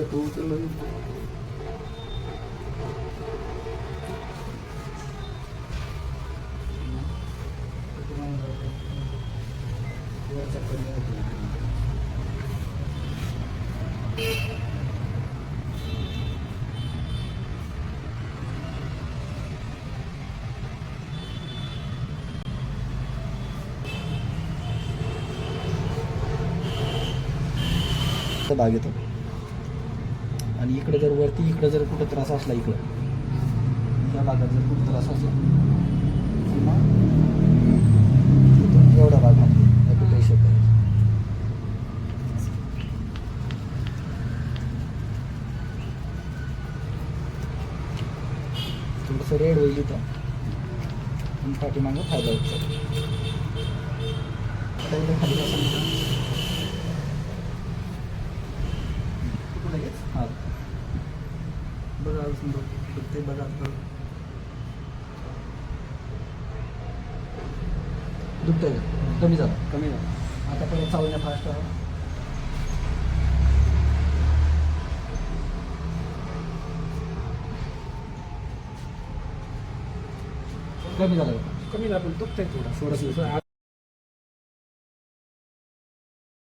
the boat to move. bagyo to. आणि इकडे जर वरती इकडे जर कुठं त्रास असला इकडं त्या भागात जर कुठं त्रास असला किंवा तिथून एवढा भाग म्हणजे करायचं थोडंसं रेड होईल तिथं आणि पाठीमागं फायदा होतो. बघा बघ ते बघा का? कमी झालं. कमी झालं. आता परत चालण्या फास्ट आहे कमी झालं? कमी झालं पण दुखतंय थोडं. थोडंसं.